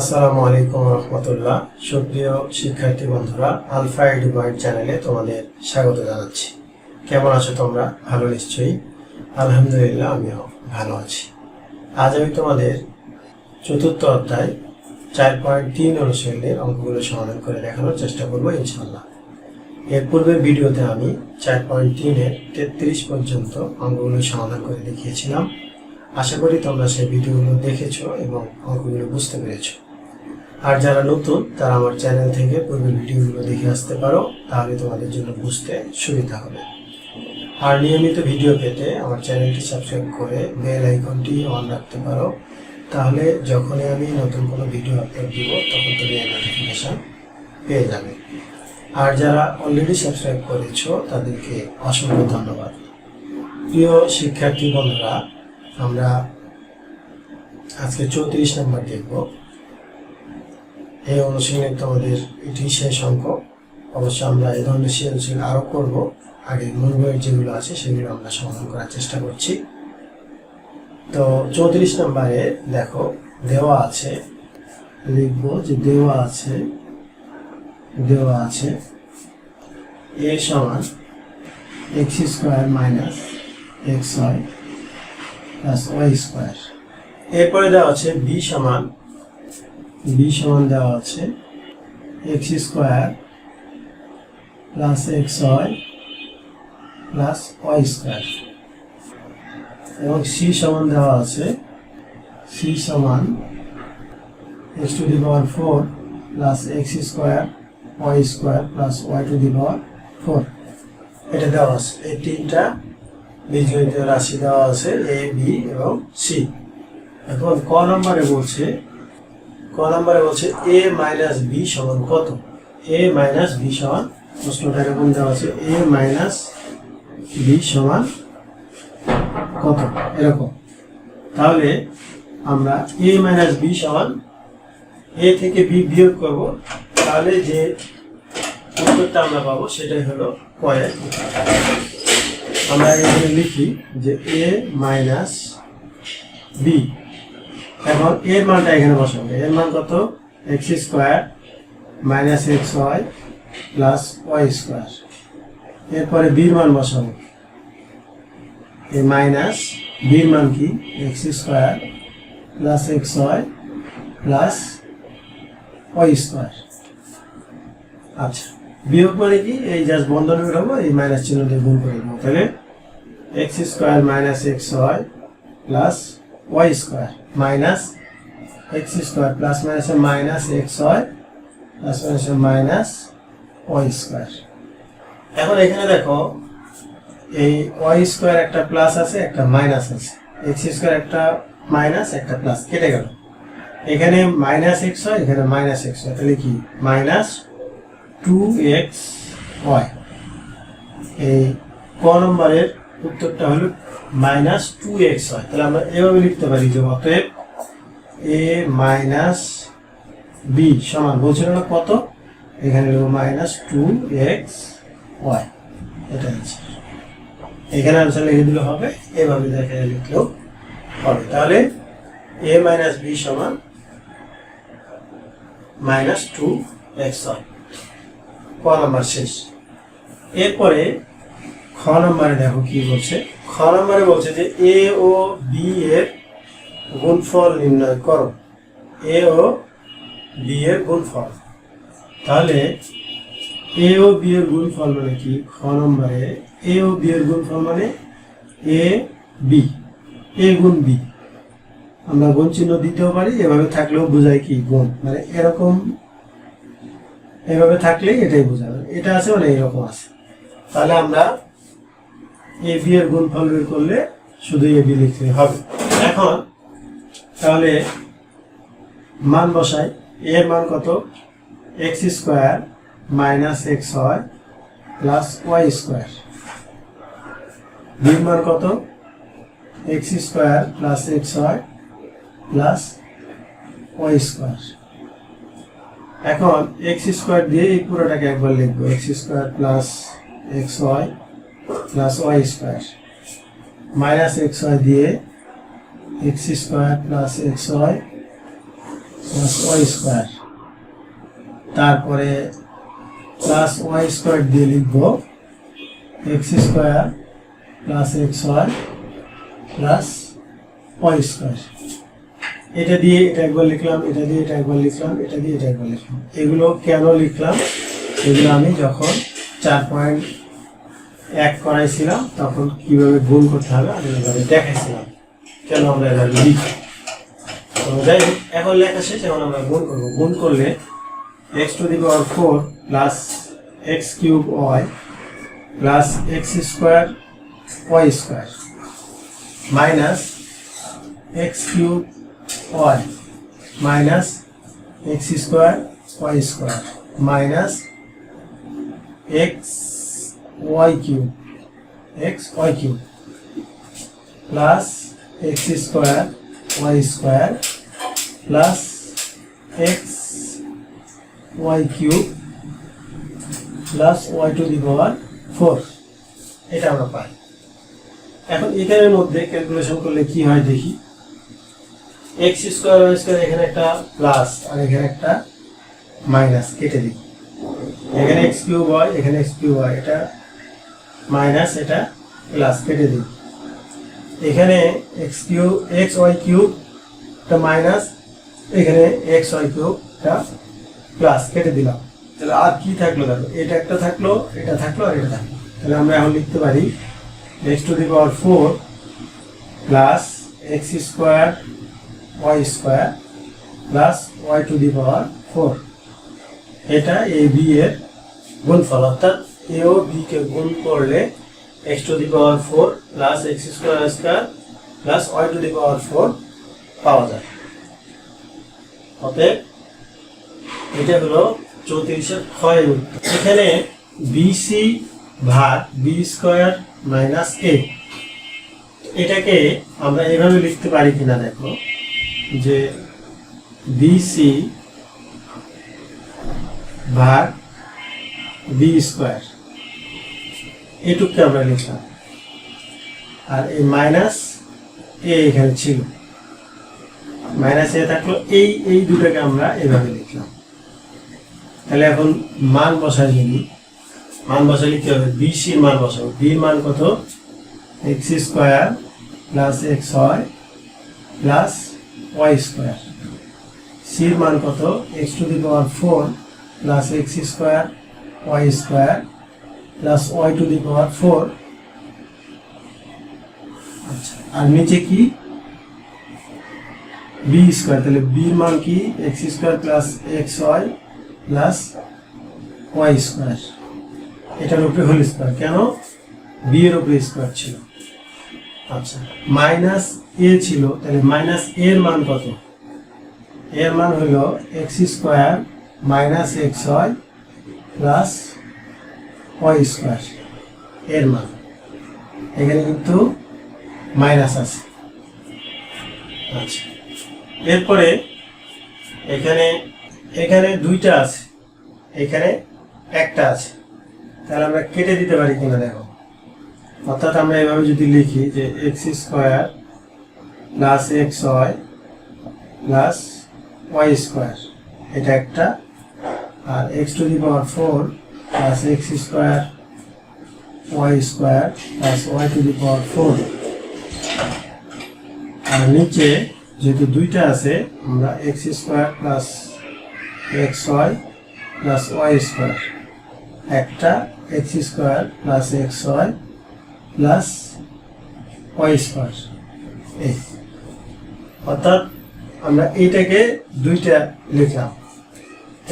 আসসালামু আলাইকুম রহমতুল্লাহ। সুপ্রিয় শিক্ষার্থী বন্ধুরা, আলফা এডুপয়েন্ট চ্যানেলে তোমাদের স্বাগত জানাচ্ছি। কেমন আছো তোমরা? ভালো নিশ্চয়ই। আলহামদুলিল্লাহ, আমিও ভালো আছি। আজ আমি তোমাদের চতুর্থ অধ্যায় চার পয়েন্ট তিন অনুশীলনের অঙ্কগুলো সমাধান করে দেখানোর চেষ্টা করব ইনশাল্লাহ এর পূর্বের ভিডিওতে আমি চার পয়েন্ট তিনের তেত্রিশ পর্যন্ত অঙ্কগুলো সমাধান করে দেখিয়েছিলাম। আশা করি তোমরা সেই ভিডিওগুলো দেখেছ এবং অঙ্কগুলো বুঝতে পেরেছ। আর যারা নতুন, তারা আমার চ্যানেল থেকে পূর্বের ভিডিওগুলো দেখে আসতে পারো, তাহলে তোমাদের জন্য বুঝতে সুবিধা হবে। আর নিয়মিত ভিডিও পেতে আমার চ্যানেলটি সাবস্ক্রাইব করে বেল আইকনটি অন রাখতে পারো। তাহলে যখনই আমি নতুন কোনো ভিডিও আপলোড দিব, তখন তুমি নোটিফিকেশান পেয়ে যাবে। আর যারা অলরেডি সাবস্ক্রাইব করেছ, তাদেরকে অসংখ্য ধন্যবাদ। প্রিয় শিক্ষার্থী বন্ধুরা, আমরা আজকে চৌত্রিশ নম্বর দেখব। এই অনুশীলনে তোমাদের এটি শেষ অঙ্ক। অবশ্য আমরা এই ধরনের সেই সৃজনশীল আরও করব। আগে মূল বইয়ের যেগুলো আছে সেগুলো আমরা সমাধান করার চেষ্টা করছি। তো চৌত্রিশ নম্বরে দেখো, দেওয়া আছে, লিখব যে দেওয়া আছে দেওয়া আছে এ সমান X square minus X Y plus Y square. এরপরে দেওয়া আছে বি সমান বি সমান দেওয়া আছে, X square plus X Y plus Y square. এবং সি সমান দেওয়া আছে, সি সমান X to the power four plus X square Y square plus Y to the power four. এটা দেওয়া আছে, এই তিনটা বীজগণিত রাশি দেওয়া আছে, এ, বি এবং সি। এখন ক নম্বরে বলছে ক নম্বরে বলছে এ মাইনাস বি সমান কত? এ মাইনাস বি সমান, প্রশ্নটা এরকম দেওয়া আছে এ মাইনাস বি সমান কত? এরকম। তাহলে আমরা এ মাইনাস বি সমান এ থেকে বি বিয়োগ করব, তাহলে যে উত্তরটা আমরা পাবো সেটাই হলো কয়েক আমরা এখানে লিখি যে এ মাইনাস বি এখন এর মানটা এখানে বসাবো। এর মান কত? X square minus X Y plus Y square এরপরে বির মান বসাবো। এ মাইনাস বির মান কি? X square plus X Y plus Y square আচ্ছা বিয়োগ মানে কি? এই জাস্ট বন্ধনী উঠাবো এই মাইনাস চিহ্ন দিয়ে গুণ করে দেবো তাহলে X square minus X Y plus Y square minus X square plus minus minus X Y plus minus minus Y square. এখন এখানে দেখো, এই ওয়াই স্কোয়ার একটা প্লাস আছে, একটা মাইনাস আছে। এক্স স্কোয়ার একটা মাইনাস, একটা প্লাস। কেটে গেল। এখানে মাইনাস এক্স হয়, এখানে মাইনাস এক্স হয়। তাহলে কি? Minus two X Y. এই ক নম্বরের উত্তরটা হলো মাইনাস টু এক্স হয়। তাহলে আমরা এভাবে লিখতে পারি যে অতএব এ মাইনাস বি সমান বলছিল না কত? এখানে লিখব মাইনাস টু এক্স ওয়াই। এটা আছে এখানে আনসার লিখে দিলে হবে, এভাবে দেখে লিখলেও হবে। তাহলে এ মাইনাস বি সমান মাইনাস টু এক্স ওয়াই ক নাম্বার শেষ। এরপরে খ নম্বরে দেখো কি বলছে। খ নম্বরে বলছে যে এ ও বি এর গুণফল নির্ণয় করো। এ ও বি এর গুণফল। তাহলে এ ও বি এর গুণফল মানে কি? খ নম্বরে এ ও বি এর গুণফল মানে এ বি। এ গুণ বি। আমরা গুণ চিহ্ন দিতেও পারি, এভাবে থাকলেও বোঝায় কি গুণ? মানে এরকম, এভাবে থাকলেই এটাই বোঝাবে। এটা আছে মানে এরকম আছে। তাহলে আমরা এ বি এর গুণফল বের করলে শুধু এ লিখতে হবে। এখন তাহলে মান বসাই, এ এর মান কত? X square minus X Y plus Y square. বির মান কত? X square plus X Y plus Y square. এখন এক্স স্কোয়ার দিয়ে এই পুরোটাকে একবার লিখব। X square plus X Y plus Y square minus X Y দিয়ে X square plus X Y plus Y square তারপরে প্লাস ওয়াই স্কোয়ার দিয়ে লিখব X square plus X Y plus Y square এটা দিয়ে এটা একবার লিখলাম, এটা দিয়ে এটা একবার লিখলাম, এটা দিয়ে এটা একবার লিখলাম। এগুলো কেন লিখলাম? এগুলো আমি যখন চার পয়েন্ট এক করাইছিলাম, তখন কীভাবে গুণ করতে হবে আমি এভাবে দেখাইছিলাম। কেন আমরা এভাবে লিখি? তো যাই হোক, এখন লেখা শেষ, এখন আমরা গুণ করব। গুণ করলে X to the power four plus X cube Y plus X square Y square minus X cube Y minus X square Y square minus X Y cube X Y cube plus X square Y square plus X Y cube plus Y to the power four এটা আমরা পাই। এখন এখানের মধ্যে calculation করলে কি হয় দেখি। X square Y square এখানে একটা প্লাস আর এখানে একটা মাইনাস কেটে দিই। এখানে এক্স কিউব হয় এখানে এক্স কিউব হয় এটা মাইনাস এটা প্লাস কেটে দিই। এখানে X cube X Y cube এটা মাইনাস এখানে এক্স ওয়াই কিউবটা প্লাস কেটে দিলাম। তাহলে আর কি থাকল দেখো? এটা একটা থাকল, এটা থাকল আর এটা থাকল। তাহলে আমরা এখন লিখতে পারি X to the power four plus X square Y square plus Y to the power four এটা এ বি এর গুণফল, অর্থাৎ এ ও বি কে গুণ করলে X to the power four plus X square square plus Y to the power four পাওয়া যায়। অতএব এটা হলো চৌত্রিশের ক্ষয়ের উত্তর এখানে বিসি ভাগ বি স্কোয়ার মাইনাস এ এটাকে আমরা এভাবে লিখতে পারি কিনা দেখো, যে বিসি ভাগ বি স্কোয়ার এটুককে আমরা লিখলাম আর এই মাইনাস এ এখানে ছিল। মাইনাস এ থাকল এই এই দুটাকে আমরা এভাবে লিখলাম। তাহলে এখন মান বসাই যদি, মান বসালে কি হবে বি সির মান বসাবো। বির মান কত? X square plus X Y plus Y square সির মান কত? X to the power four plus X square Y square plus Y to the power four আচ্ছা আর নিচে কি? বি স্কোয়ার তাহলে বি মান কি? X square plus X Y plus Y square এটার উপরে হোল স্কোয়ার কেন? বি এর উপরে স্কোয়ার ছিল। আচ্ছা মাইনাস এ ছিল, তাহলে মাইনাস এর মান কত? এর মান হলো X square minus X Y plus Y square এর মান। এখানে কিন্তু মাইনাস আছে। আচ্ছা। এরপরে এখানে এখানে দুইটা আছে। এখানে একটা আছে। তাহলে আমরা কেটে দিতে পারি কিনা দেখো। অর্থাৎ আমরা এভাবে যদি লিখি যে X square plus X Y plus Y square এটা একটা। আর X to the power four plus X square Y square plus Y to the power four আর নিচে যেহেতু দুইটা আছে, আমরা X square plus X Y plus Y square একটা X square plus X Y plus Y square এই। অর্থাৎ আমরা এইটাকে দুইটা লিখলাম।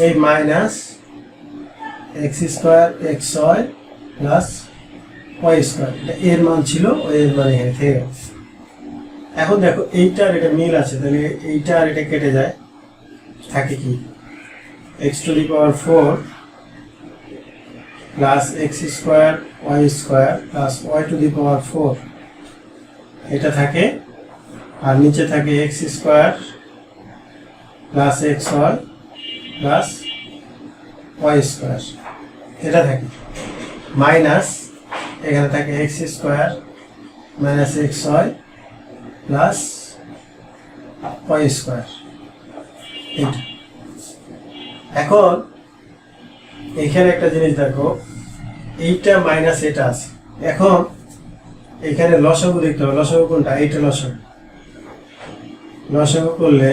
এই minus X square, X Y plus Y square. এটা এর মান ছিল ওই এর মান এখানে থেকে গেল এখন দেখো এইটা আর এটা মিল আছে, তাহলে এইটা আর এটা কেটে যায়। থাকে কি? X to the power four plus X square, Y square plus Y to the power four. এটা থাকে, আর নিচে থাকে X square plus X Y plus Y square. এটা থাকে মাইনাস, এখানে থাকে X square minus X Y plus Y square. এইটা। এখন, এখানে একটা জিনিস দেখো, এইটা মাইনাস এটা আছে। এখন, এখানে লসাগু দেখতে হবে, লসাগু কোনটা? এইটা লসাগু। লসাগু করলে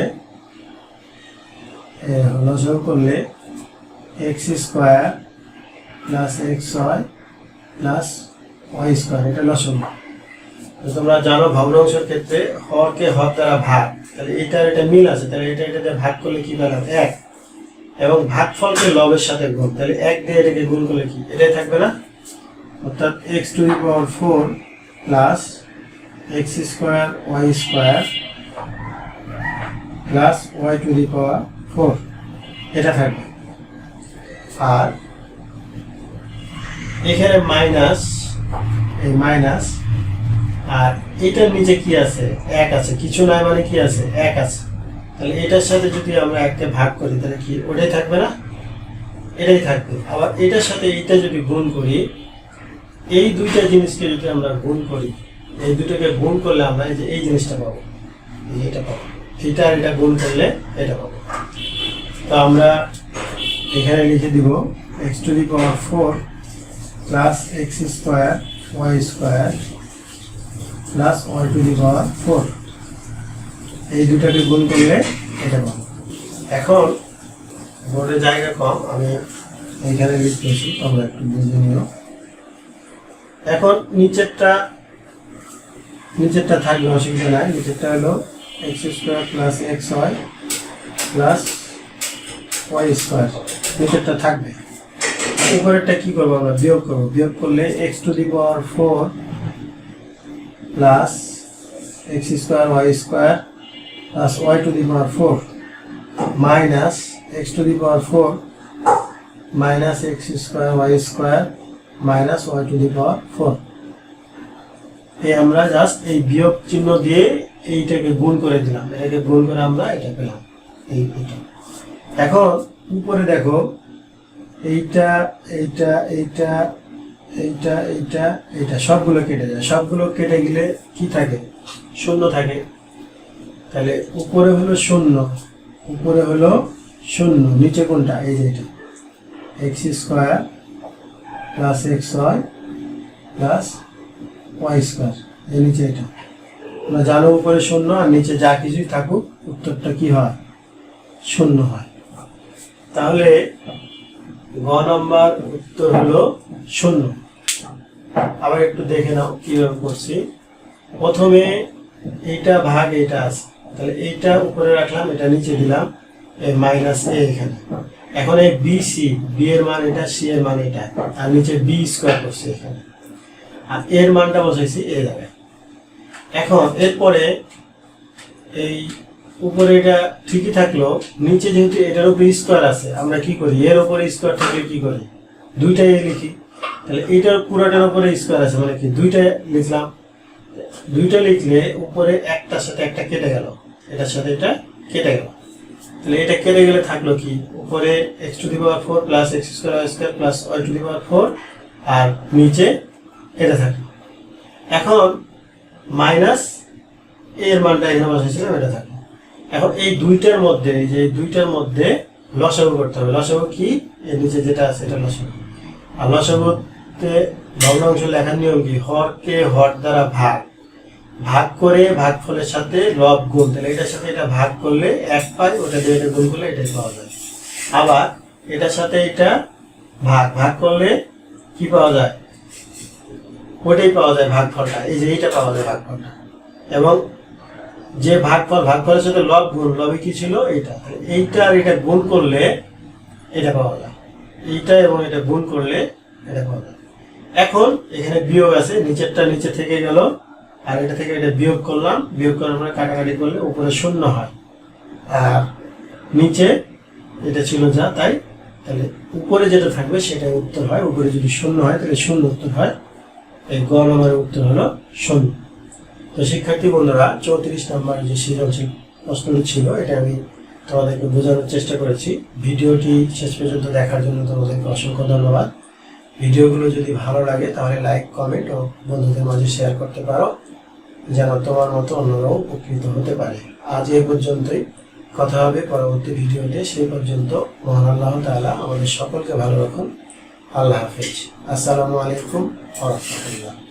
লসাগু করলে X square plus X Y plus Y square এটা লসাগু তো তোমরা জানো ভগ্নাংশের ক্ষেত্রে হরকে হর দ্বারা ভাগ। তাহলে এটার এটা মিল আছে, তাহলে এটা এটাতে ভাগ করলে কি পেলাম এক। এবং ভাগফলকে লবের সাথে গুণ। তাহলে এক দিয়ে এটাকে গুণ করলে কি? এটাই থাকবে না? অর্থাৎ X to power four plus X square Y square plus Y to power four এটা থাকবে। আর এখানে মাইনাস এই মাইনাস আর এটার নিচে কি আছে? এক আছে। কিছু নাই মানে কি আছে? এক আছে। তাহলে এটার সাথে যদি আমরা এককে ভাগ করি, তাহলে কি ওটাই থাকবে না? এটাই থাকবে। আবার এটার সাথে এইটা যদি গুণ করি, এই দুইটা জিনিসকে যদি আমরা গুণ করি, এই দুটোকে গুণ করলে আমরা এই যে এই জিনিসটা পাবো। এটা পাবো। এটা আর এটা গুণ করলে এটা পাবো। তো আমরা এখানে লিখে দিব X to the power four plus X square Y square plus Y to the power four এই দুটাকে গুণ করলে এটা পাবো। এখন বোর্ডে জায়গা কম, আমি এইখানে লিখতেছি তোমরা একটু বুঝে নিও। এখন নিচেরটা নিচেরটা থাকবে অসুবিধা নাই, নিচেরটা হলো X square plus X Y plus Y square নিচেরটা থাকবে। উপরেরটা কি করব আমরা? বিয়োগ করব। বিয়োগ করলে x to the power four plus x square y square plus y to the power four minus x to the power four minus x square y square minus y to the power four এই আমরা just এই বিয়োগ চিহ্ন দিয়ে এইটাকে গুণ করে দিলাম। এটাকে গুণ করে আমরা এটা পেলাম। এই এখন উপরে দেখো এইটা এইটা এইটা এইটা এইটা এইটা সবগুলো কেটে যায়। সবগুলো কেটে গেলে কি থাকে? শূন্য থাকে। তাহলে উপরে হলো শূন্য, উপরে হলো শূন্য, নিচে কোনটা? এই যে এটা। X square plus x y plus y square এই নিচে এটা। আমরা জানো উপরে শূন্য আর নিচে যা কিছুই থাকুক, উত্তরটা কি হয়? শূন্য হয়। তাহলে নম্বর উত্তর হলো শূন্য। আবার একটু দেখে নাও কীভাবে করছি। প্রথমে এইটা ভাগ এইটা আছে। তাহলে এইটা উপরে রাখলাম, এটা নিচে দিলাম, এই মাইনাস এ এখানে। এখন এই বি সি বি এর মান এটা সি এর মান এটা, আর নিচে বি স্কোয়ার করছি এখানে। আর এর মানটা বসাইছি এ জায়গায়। এখন এরপরে এই উপরে এটা ঠিকই থাকল, নিচে যেহেতু এটার উপরে স্কোয়ার আছে, আমরা কি করি? এর উপরে স্কোয়ার থাকলে কি করি? দুইটাই লিখি। তাহলে এইটার পুরাটার উপরে স্কোয়ার আছে মানে কি? দুইটা লিখলাম। দুইটা লিখলে উপরে একটার সাথে একটা কেটে গেল। এটার সাথে এটা কেটে গেল। তাহলে এটা কেটে গেলে থাকল কি? উপরে x to the power four plus x square square plus y to the power four আর নিচে এটা থাকল। এখন মাইনাস এর মানটা এখানে বসেছিলাম এটা থাকল। এখন এই দুইটার মধ্যে, এই যে এই দুইটার মধ্যে লসাগু করতে হবে। লসাগু কি? এর নিচে যেটা আছে, এটা লসাগু। আর লসাগুতে ভগ্নাংশ লেখার নিয়ম কি? হরকে হর দ্বারা ভাগ। ভাগ করে ভাগফলের সাথে লব গুণ। তাহলে এটার সাথে এটা ভাগ করলে এক পাই, ওটা দিয়ে এটা গুণ করলে এটাই পাওয়া যায়। আবার এটার সাথে এটা ভাগ। ভাগ করলে কি পাওয়া যায়? ওটাই পাওয়া যায় ভাগফলটা। এই যে এইটা পাওয়া যায় ভাগফলটা। এবং যে ভাগফল, ভাগফলের সাথে লব গুণ, লবে কি ছিল? এইটা। এইটা আর এটা গুণ করলে এটা পাওয়া যায় এইটা এবং এটা গুণ করলে এটা পাওয়া যায় এখন এখানে বিয়োগ আছে, নিচেরটা নিচে থেকে গেল, আর এটা থেকে এটা বিয়োগ করলাম। বিয়োগ করার পরে কাটাকাটি করলে উপরে শূন্য হয়। আর নিচে এটা ছিল যা, তাই? তাহলে উপরে যেটা থাকবে সেটাই উত্তর হয়। উপরে যদি শূন্য হয়, তাহলে শূন্য উত্তর হয়। এই গ নম্বরের উত্তর হলো শূন্য। তো শিক্ষার্থী বন্ধুরা, চৌত্রিশ নম্বর যে সৃজনশীল প্রশ্নটি ছিল, এটা আমি তোমাদেরকে বোঝানোর চেষ্টা করেছি। ভিডিওটি শেষ পর্যন্ত দেখার জন্য তোমাদেরকে অসংখ্য ধন্যবাদ। ভিডিওগুলো যদি ভালো লাগে, তাহলে লাইক, কমেন্ট ও বন্ধুদের মাঝে শেয়ার করতে পারো, যেন তোমার মতো অন্যরাও উপকৃত হতে পারে। আজ এ পর্যন্তই। কথা হবে পরবর্তী ভিডিওতে। সেই পর্যন্ত মহান আল্লাহ তাআলা আমাদের সকলকে ভালো রাখুন। আল্লাহ হাফেজ। আসসালামু আলাইকুম ওয়া রাহমাতুল্লাহ।